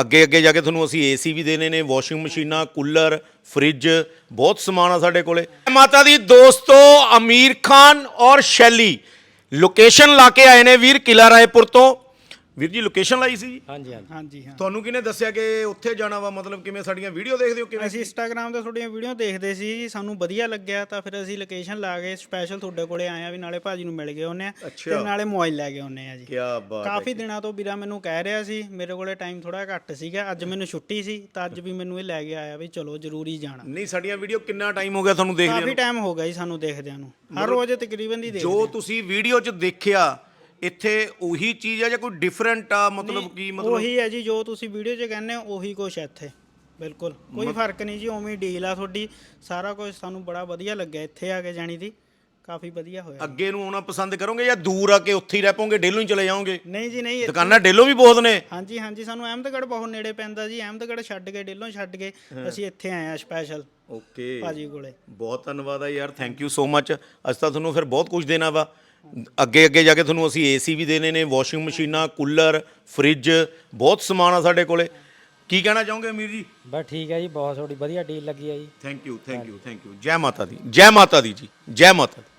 ਅੱਗੇ ਅੱਗੇ ਜਾ ਕੇ ਤੁਹਾਨੂੰ ਅਸੀਂ ਏਸੀ ਵੀ ਦੇਣੇ ਨੇ ਵਾਸ਼ਿੰਗ ਮਸ਼ੀਨਾਂ ਕੂਲਰ ਫ੍ਰਿਜ ਬਹੁਤ ਸਮਾਨ ਆ ਸਾਡੇ ਕੋਲੇ। ਮਾਤਾ ਦੀ ਦੋਸਤੋ ਅਮੀਰ ਖਾਨ ਔਰ ਸ਼ੈਲੀ। ਲੋਕੇਸ਼ਨ ਲਾ ਕੇ ਆਏ ਨੇ ਵੀਰ ਕਿਲਾ ਰਾਏਪੁਰ ਤੋਂ। ਵੀਰ ਜੀ ਲੋਕੇਸ਼ਨ ਲਾਈ ਸੀ? ਜੀ ਹਾਂਜੀ ਹਾਂਜੀ। ਹਾਂਜੀ ਹਾਂ। ਤੁਹਾਨੂੰ ਕਿਹਨੇ ਦੱਸਿਆ ਕਿ ਉੱਥੇ ਜਾਣਾ ਵਾ? ਮਤਲਬ ਕਿਵੇਂ ਸਾਡੀਆਂ ਵੀਡੀਓ ਦੇਖਦੇ ਹੋ ਕਿਵੇਂ ਅਸੀਂ ਇੰਸਟਾਗ੍ਰam ਤੇ ਤੁਹਾਡੀਆਂ ਵੀਡੀਓ ਦੇਖਦੇ ਸੀ ਜੀ ਸਾਨੂੰ ਵਧੀਆ ਲੱਗਿਆ ਤਾਂ ਫਿਰ ਅਸੀਂ ਲੋਕੇਸ਼ਨ ਲਾ ਕੇ ਸਪੈਸ਼ਲ ਤੁਹਾਡੇ ਕੋਲੇ ਆਏ ਆ ਵੀ ਨਾਲੇ ਭਾਜੀ ਨੂੰ ਮਿਲ ਗਏ ਉਹਨੇ। ਤੇ ਨਾਲੇ ਮੋਬਾਈਲ ਲੈ ਕੇ ਆਉਨੇ ਆ ਜੀ। ਕੀ ਬਾਤ ਕਾਫੀ ਦਿਨਾਂ ਤੋਂ ਵੀਰਾ ਮੈਨੂੰ ਕਹਿ ਰਿਹਾ ਸੀ ਮੇਰੇ ਕੋਲੇ ਟਾਈਮ ਥੋੜਾ ਘੱਟ ਸੀਗਾ ਅੱਜ ਮੈਨੂੰ ਛੁੱਟੀ ਸੀ ਤਾਂ ਅੱਜ ਵੀ ਮੈਨੂੰ ਇਹ ਲੈ ਕੇ ਆਇਆ ਵੀ ਚਲੋ ਜ਼ਰੂਰੀ ਜਾਣਾ। ਨਹੀਂ ਸਾਡੀਆਂ ਵੀਡੀਓ ਕਿੰਨਾ ਟਾਈਮ ਹੋ ਗਿਆ ਤੁਹਾਨੂੰ ਦੇਖਦੇ ਕਾਫੀ ਨੂੰ? ਟਾਈਮ ਹੋ ਗਿਆ ਜੀ ਸਾਨੂੰ ਦੇਖਦਿਆਂ ਨੂੰ। ਹਰ ਰੋਜ਼ ਤਕਰੀਬਨ ਦੀ ਦੇਖਦੇ ਜੋ ਤੁਸੀਂ ਵੀਡੀਓ 'ਚ ਦੇਖਿਆ ਇੱਥੇ ਉਹੀ ਚੀਜ਼ ਆ ਜਾਂ ਕੋਈ ਡਿਫਰੈਂਟ ਆ? ਮਤਲਬ ਕੀ ਮਤਲਬ? ਉਹੀ ਹੈ ਜੀ ਜੋ ਤੁਸੀਂ ਵੀਡੀਓ 'ਚ ਕਹਿੰਦੇ ਹੋ ਉਹੀ ਕੁਛ ਹੈ ਇੱਥੇ। ਬਿਲਕੁਲ। ਕੋਈ ਫ਼ਰਕ ਨਹੀਂ ਜੀ ਉਵੇਂ ਡੀਲ ਆ ਤੁਹਾਡੀ। ਸਾਰਾ ਕੁਝ ਸਾਨੂੰ ਬੜਾ ਵਧੀਆ ਲੱਗਿਆ ਇੱਥੇ ਆ ਕੇ ਜਾਣੀ ਦੀ। ਕਾਫੀ ਵਧੀਆ ਹੋਇਆ। ਅੱਗੇ ਨੂੰ ਆਉਣਾ ਪਸੰਦ ਕਰੋਗੇ ਜਾਂ ਦੂਰ ਆ ਕੇ ਉੱਥੇ ਹੀ ਰਹਿ ਪੋਗੇ ਡੇਲੋਂ ਹੀ ਚਲੇ ਜਾਓਗੇ? ਨਹੀਂ ਜੀ ਨਹੀਂ ਇੱਥੇ- ਦੁਕਾਨਾਂ ਡੇਲੋਂ ਵੀ ਬਹੁਤ ਨੇ। ਹਾਂਜੀ ਹਾਂਜੀ ਸਾਨੂੰ ਅਹਿਮਦਗੜ੍ਹ ਬਹੁਤ ਨੇੜੇ ਪੈਂਦਾ ਜੀ। ਅਹਿਮਦਗੜ੍ਹ ਛੱਡ ਕੇ ਡੇਲੋਂ ਛੱਡ ਕੇ ਅਸੀਂ ਇੱਥੇ ਆਏ ਆ ਸਪੈਸ਼ਲ ਓਕੇ। ਭਾਜੀ ਕੋਲੇ। ਬਹੁਤ ਧੰਨਵਾਦ ਆ ਯਾਰ ਥੈਂਕ ਯੂ ਸੋ ਮੱਚ ਅੱਜ ਤਾਂ ਤੁਹਾਨੂੰ ਫਿਰ ਬਹੁਤ ਕੁਝ ਦੇਣਾ ਵਾ। ਅੱਗੇ ਅੱਗੇ ਜਾ ਕੇ ਤੁਹਾਨੂੰ ਅਸੀਂ ਏਸੀ ਵੀ ਦੇਣੇ ਨੇ ਵਾਸ਼ਿੰਗ ਮਸ਼ੀਨਾਂ ਕੂਲਰ ਫ੍ਰਿਜ ਬਹੁਤ ਸਮਾਨ ਆ ਸਾਡੇ ਕੋਲੇ। ਕੀ ਕਹਿਣਾ ਚਾਹੋਗੇ ਅਮੀਰ ਜੀ? ਬਸ ਠੀਕ ਹੈ ਜੀ ਬਹੁਤ ਤੁਹਾਡੀ ਵਧੀਆ ਡੀਲ ਲੱਗੀ ਹੈ ਜੀ। Thank you thank you thank you ਜੈ ਮਾਤਾ ਦੀ ਜੈ ਮਾਤਾ ਦੀ ਜੀ ਜੈ ਮਾਤਾ ਦੀ।